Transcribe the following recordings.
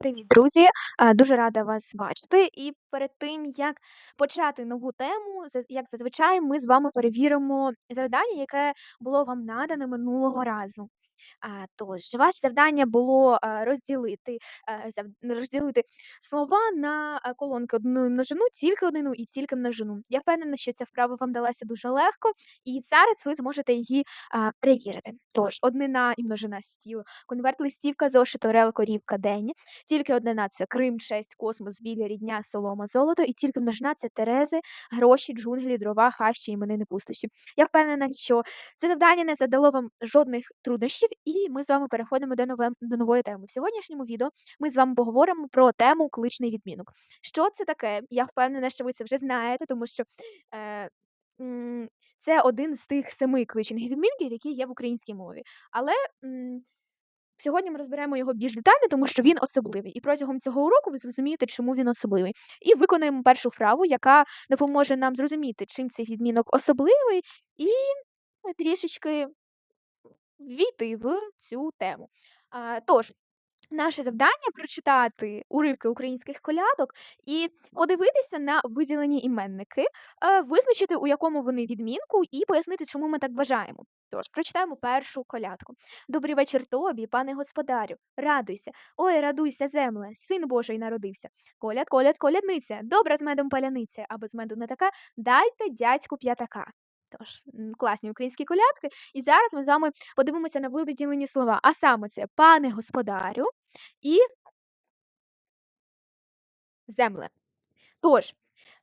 Привіт, друзі! А, Дуже рада вас бачити. І перед тим, як почати нову тему, як зазвичай, ми з вами перевіримо завдання, яке було вам надане минулого разу. Тож, ваше завдання було розділити, а, розділити слова на колонки одну і множину, тільки однину і тільки множину. Я впевнена, що ця вправа вам далася дуже легко, і зараз ви зможете її перевірити. Тож, однина і множина стіл, конверт листівка, зошит, орел, корівка, день. Тільки однина це Крим, честь, космос, біля, рідня, солома, золото, і тільки множина це Терези, гроші, джунглі, дрова, хащі, іменини, пустощі. Я впевнена, що це завдання не задало вам жодних труднощів, і ми з вами переходимо до нове до нової теми. В сьогоднішньому відео ми з вами поговоримо про тему кличний відмінок. Що це таке? Я впевнена, що ви це вже знаєте, тому що е, це один з тих семи кличних відмінків, які є в українській мові. Але м, Сьогодні ми розберемо його більш детально, тому що він особливий. І протягом цього уроку ви зрозумієте, чому він особливий. І виконаємо першу вправу, яка допоможе нам зрозуміти, чим цей відмінок особливий, і трішечки війти в цю тему. Тож, наше завдання прочитати уривки українських колядок і подивитися на виділені іменники, е, визначити, у якому вони відмінку, і пояснити, чому ми так вважаємо. Тож, прочитаємо першу колядку. Добрий вечір тобі, пане господарю, радуйся, ой, радуйся, земле, син Божий народився. Коляд, коляд, колядниця, добра з медом паляниця, а без меду не така, дайте дядьку п'ятака. Тож, класні українські колядки. І зараз ми з вами подивимося на виділені слова. А саме це пане господарю і земле. Тож,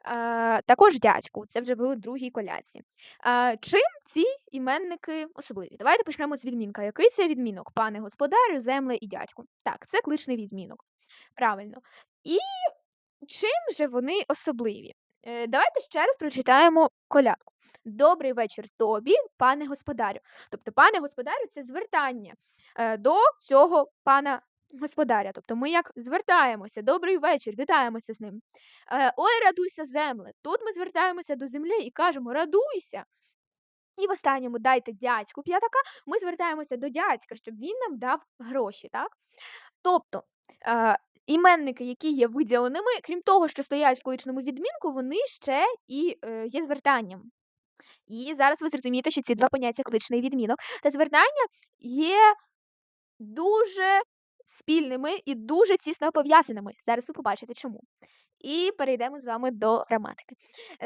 е, також дядьку, це вже в другій колядці. Е, чим ці іменники особливі? Давайте почнемо з відмінка. Який це відмінок? Пане господарю, земле і дядьку. Так, це кличний відмінок. Правильно. І чим же вони особливі? Е, давайте ще раз прочитаємо колядку. Добрий вечір тобі, пане господарю. Тобто, пане господарю це звертання е, до цього пана господаря. Тобто ми як звертаємося, добрий вечір, вітаємося з ним. Е, Ой, радуйся, земле. Тут ми звертаємося до землі і кажемо радуйся. І в останньому дайте дядьку п'ятака, ми звертаємося до дядька, щоб він нам дав гроші. так? Тобто е, іменники, які є виділеними, крім того, що стоять в кличному відмінку, вони ще і е, є звертанням. І зараз ви зрозумієте, що ці два поняття кличний відмінок та звертання є дуже спільними і дуже тісно пов'язаними. Зараз ви побачите чому. І перейдемо з вами до граматики.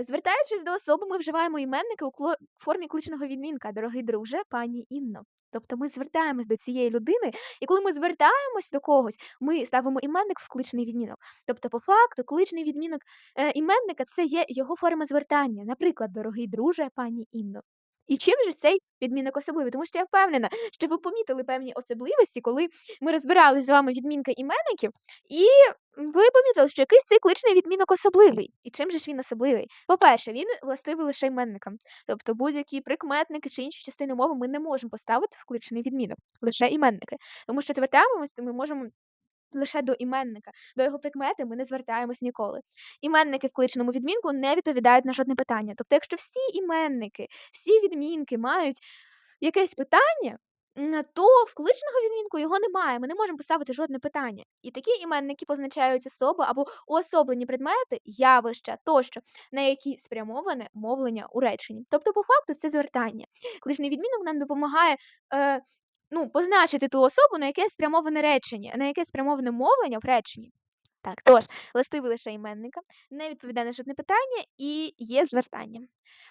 Звертаючись до особи, ми вживаємо іменники у формі кличного відмінка, дорогий друже, пані Інно. Тобто ми звертаємось до цієї людини, і коли ми звертаємось до когось, ми ставимо іменник в кличний відмінок. Тобто, по факту, кличний відмінок е, іменника це є його форма звертання. Наприклад, дорогий друже, пані Інно. І чим же цей відмінок особливий? Тому що я впевнена, що ви помітили певні особливості, коли ми розбирали з вами відмінки іменників, і ви помітили, що якийсь цикличний відмінок особливий. І чим же ж він особливий? По-перше, він властивий лише іменникам. Тобто будь-які прикметники чи інші частини мови ми не можемо поставити в кличний відмінок, лише іменники. Тому що звертаємось, ми можемо лише до іменника. До його прикмети ми не звертаємось ніколи. Іменники в кличному відмінку не відповідають на жодне питання. Тобто, якщо всі іменники, всі відмінки мають якесь питання, то в кличного відмінку його немає. Ми не можемо поставити жодне питання. І такі іменники позначають особи або уособлені предмети, явища тощо, на які спрямоване мовлення у реченні. Тобто, по факту, це звертання. Кличний відмінок нам допомагає. Е, Ну, позначити ту особу, на яке спрямоване речення, на яке спрямоване мовлення в реченні. Так, тож, властивий лише іменника, не відповідає на жодне питання і є звертанням.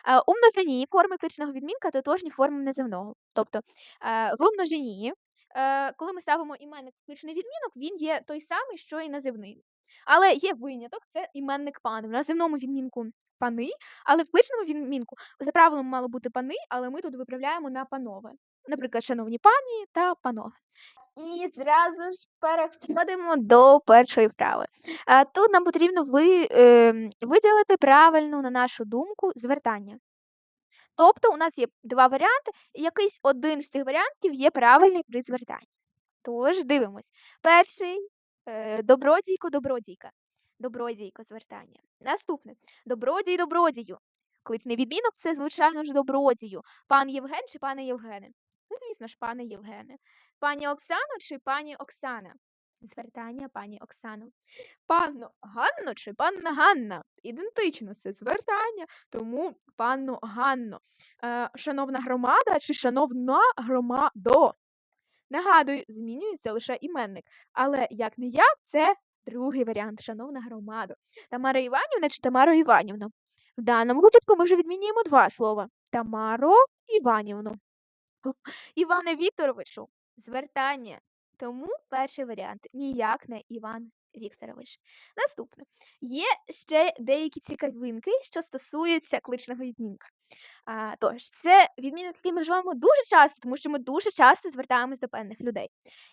Е, у множині форми кличного відмінка тотожні формам неземного. Тобто е, в множині, е, коли ми ставимо іменник кличний відмінок, він є той самий, що і називний. Але є виняток, це іменник пани. В називному відмінку пани, але в кличному відмінку за правилом мало бути пани, але ми тут виправляємо на панове. Наприклад, шановні пані та панове. І зразу ж переходимо до першої вправи. Тут нам потрібно ви, ем, виділити правильну, на нашу думку, звертання. Тобто у нас є два варіанти, і якийсь один з цих варіантів є правильний при звертанні. Тож дивимось. Перший е, добродійко, добродійка. Добродійко звертання. Наступне добродій, добродію. Кличний відмінок це, звичайно ж, добродію. Пан Євген чи пане Євгене? Звісно ж, пане Євгене. Пані Оксано чи пані Оксана? Звертання пані Оксано. Панно Ганно чи панна Ганна? Ідентично, це звертання, тому панно Ганно. Е, шановна громада чи шановна громадо? Нагадую, змінюється лише іменник. Але як не як, це другий варіант, шановна громадо. Тамара Іванівна чи Тамаро Іванівна? В даному випадку ми вже відмінюємо два слова: Тамаро Іванівну. Іване Вікторовичу, звертання. Тому перший варіант ніяк не Іван Вікторович. Наступне. Є ще деякі цікавинки, що стосуються кличного відмінка. А, тож, це відмінок, який ми вживаємо дуже часто, тому що ми дуже часто звертаємось до певних людей.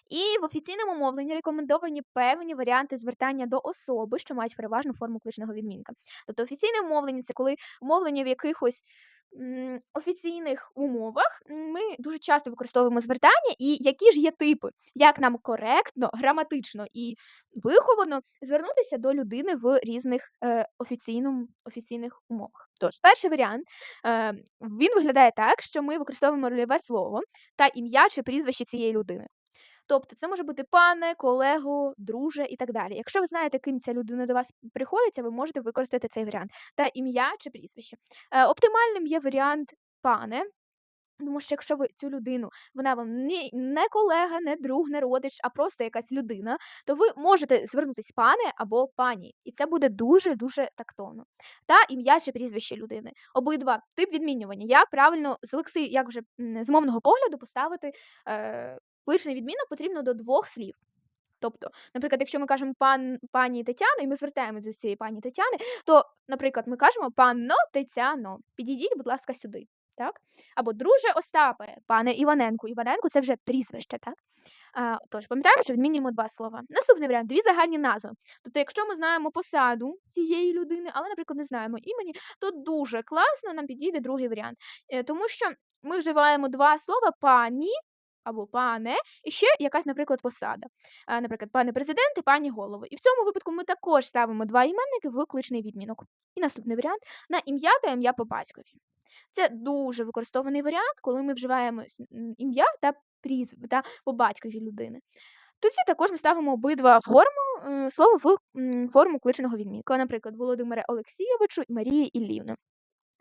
І в офіційному мовленні рекомендовані певні варіанти звертання до особи, що мають переважну форму кличного відмінка. Тобто офіційне мовлення це коли мовлення в якихось офіційних умовах ми дуже часто використовуємо звертання, і які ж є типи, як нам коректно, граматично і виховано звернутися до людини в різних е, офіційному, офіційних умовах. Тож, перший варіант е, він виглядає так, що ми використовуємо рольове слово та ім'я чи прізвище цієї людини. Тобто це може бути пане, колего, друже і так далі. Якщо ви знаєте, ким ця людина до вас приходиться, ви можете використати цей варіант та ім'я чи прізвище. Е, оптимальним є варіант пане. Тому що якщо ви цю людину, вона вам не, не колега, не друг, не родич, а просто якась людина, то ви можете звернутися пане або пані, і це буде дуже дуже тактовно. Та ім'я чи прізвище людини. Обидва тип відмінювання. Як правильно з Олексій, як вже з мовного погляду поставити е, кличний відмінок потрібно до двох слів. Тобто, наприклад, якщо ми кажемо пан пані Тетяна, і ми звертаємося до цієї пані Тетяни, то, наприклад, ми кажемо панно Тетяно, підійдіть, будь ласка, сюди. Так? Або друже Остапе, пане Іваненко. Іваненко це вже прізвище, так? А, тож, пам'ятаємо, що відмінюємо два слова. Наступний варіант дві загальні назви. Тобто, якщо ми знаємо посаду цієї людини, але, наприклад, не знаємо імені, то дуже класно нам підійде другий варіант. Е, Тому що ми вживаємо два слова пані або пане, і ще якась, наприклад, посада. Наприклад, пане президент і пані голови. І в цьому випадку ми також ставимо два іменники в кличний відмінок. І наступний варіант на ім'я та ім'я по батькові. Це дуже використований варіант, коли ми вживаємо ім'я та прізв та по батькові людини. Тоді також ми ставимо обидва форму е, слова в форму кличного відмінка. Наприклад, Володимире Олексійовичу і Марії Іллівни.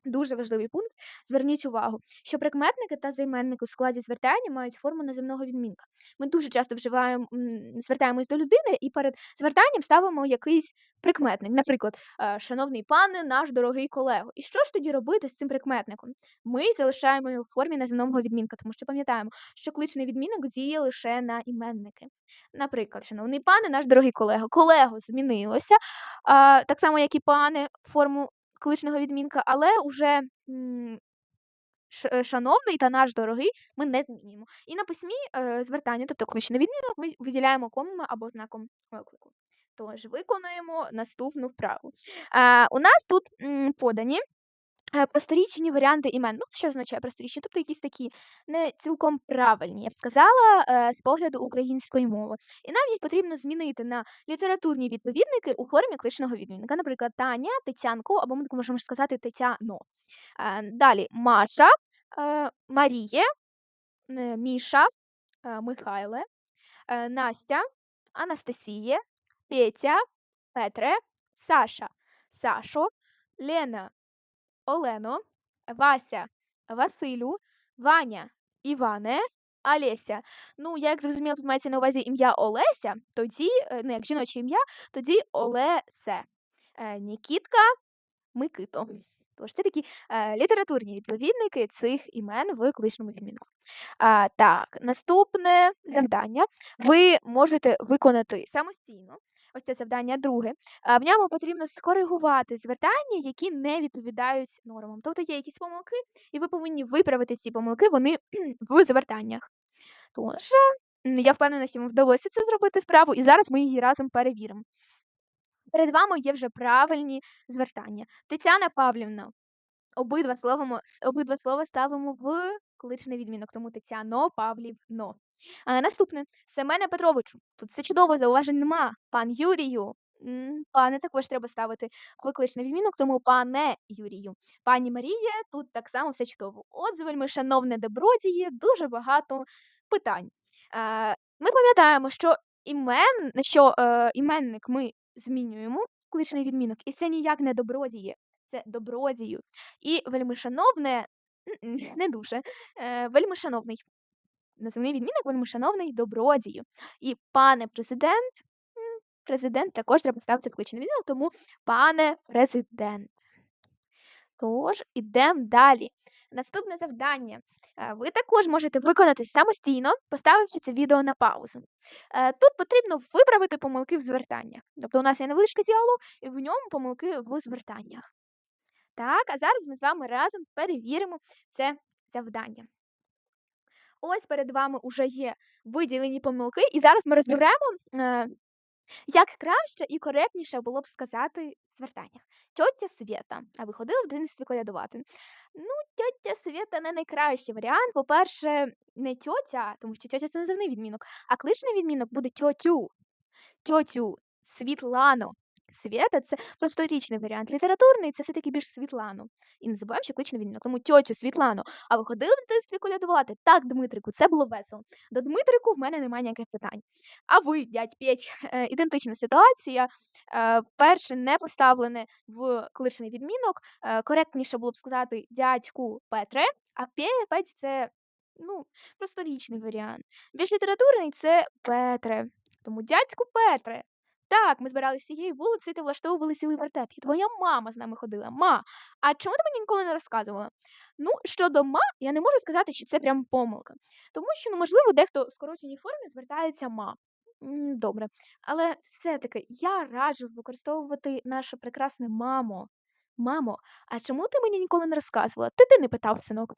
Дуже важливий пункт. Зверніть увагу, що прикметники та займенники у складі звертання мають форму наземного відмінка. Ми дуже часто вживаємо, звертаємось до людини і перед звертанням ставимо якийсь прикметник. Наприклад, е, шановний пане, наш дорогий колего. І що ж тоді робити з цим прикметником? Ми залишаємо його в формі наземного відмінка, тому що пам'ятаємо, що кличний відмінок діє лише на іменники. Наприклад, шановний пане, наш дорогий колего. Колего змінилося, так само, як і пане, форму кличного відмінка, але уже е, шановний та наш дорогий ми не змінюємо. І на письмі е, звертання, тобто кличний відмінок, ми виділяємо комами або знаком оклику. Тож виконуємо наступну вправу. У нас тут подані Е, просторічні варіанти імен. Ну, що означає просторічні? Тобто якісь такі не цілком правильні, я б сказала, з погляду української мови. І нам їх потрібно змінити на літературні відповідники у формі кличного відмінника. Наприклад, Таня, Тетянко, або ми можемо сказати Тетяно. Далі Маша, е, Маріє, е, Міша, Михайле, Настя, Анастасіє, Петя, Петре, Саша, Сашо, Лена, Олено, Вася, Василю, Ваня, Іване, Олеся. Ну, я як зрозуміла, тут мається на увазі ім'я Олеся, тоді, е, ну, як жіноче ім'я, тоді Олесе. Е, Нікітка, Микито. Тож це такі е, літературні відповідники цих імен в кличному відмінку. А, так, наступне завдання ви можете виконати самостійно. Ось це завдання друге. В ньому потрібно скоригувати звертання, які не відповідають нормам. Тобто є якісь помилки, і ви повинні виправити ці помилки вони в звертаннях. Тож, я впевнена, що вам вдалося це зробити вправу, і зараз ми її разом перевіримо. Перед вами є вже правильні звертання. Тетяна Павлівна, Обидва словимо с обидва слова ставимо в кличний відмінок, тому Тетяно, Павлівно. А, наступне. Семене Петровичу. Тут все чудово, зауважень нема. Пан Юрію. Пане також треба ставити в кличний відмінок, тому пане Юрію. Пані Маріє, тут так само все чудово. Отже, вельми шановне добродіє, дуже багато питань. Е, ми пам'ятаємо, що імен що, е, іменник ми змінюємо, кличний відмінок, і це ніяк не добродіє, це добродію. І вельмишановне не дуже. Е, вельмишановний. Називний відмінок вельмишановний добродію. І пане Президент, Президент також треба ставити в кличний відмінок, тому пане Президент. Тож, ідемо далі. Наступне завдання. Е, ви також можете виконати самостійно, поставивши це відео на паузу. Е, тут потрібно виправити помилки в звертаннях. Тобто у нас є невеличкий діалог, і в ньому помилки в звертаннях. Так, а зараз ми з вами разом перевіримо це завдання. Ось перед вами уже є виділені помилки, і зараз ми розберемо, е, як краще і коректніше було б сказати в звертаннях. Тьотя Свєта, а ви ходили в дитинстві колядувати? Ну, тьотя Свєта не найкращий варіант. По-перше, не тьотя, тому що тьотя це називний відмінок, а кличний відмінок буде тьотю. Тьотю Світлано. Свєта це просторічний варіант. Літературний це все-таки більш Світлано. І не забуваємо, що кличний відмінок. Тому тьотю Світлано. А ви ходили в дитинстві колядувати? Так, Дмитрику, це було весело. До Дмитрику в мене немає ніяких питань. А ви, дядь Петь, е, ідентична ситуація. Е, перше не поставлене в кличний відмінок. Е, коректніше було б сказати дядьку Петре, а Пе- це ну, просторічний варіант. Більш літературний це Петре. Тому дядьку Петре. Так, ми збирались всією вулицею та влаштовували цілий вертеп. І твоя мама з нами ходила. Ма, а чому ти мені ніколи не розказувала? Ну, щодо ма, я не можу сказати, що це прям помилка. Тому що, ну, можливо, дехто в скороченій формі звертається ма. Добре. Але все-таки я раджу використовувати наше прекрасне мамо. Мамо, а чому ти мені ніколи не розказувала? Ти ти не питав, синок.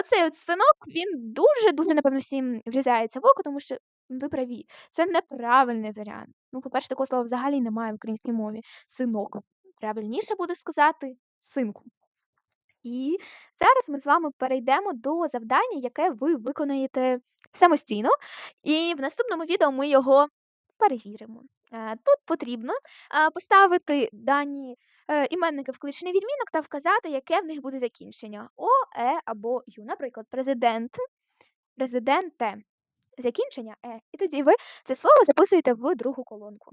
Оцей от синок, він дуже-дуже, напевно, всім врізається в око, тому що ви праві, це неправильний варіант. Ну, по-перше, такого слова взагалі немає в українській мові. Синок. Правильніше буде сказати синку. І зараз ми з вами перейдемо до завдання, яке ви виконаєте самостійно. І в наступному відео ми його перевіримо. Е, Тут потрібно е, поставити дані е, іменники в кличний відмінок та вказати, яке в них буде закінчення: О, Е або Ю. Наприклад, президент, президенте. Закінчення Е. І тоді ви це слово записуєте в другу колонку.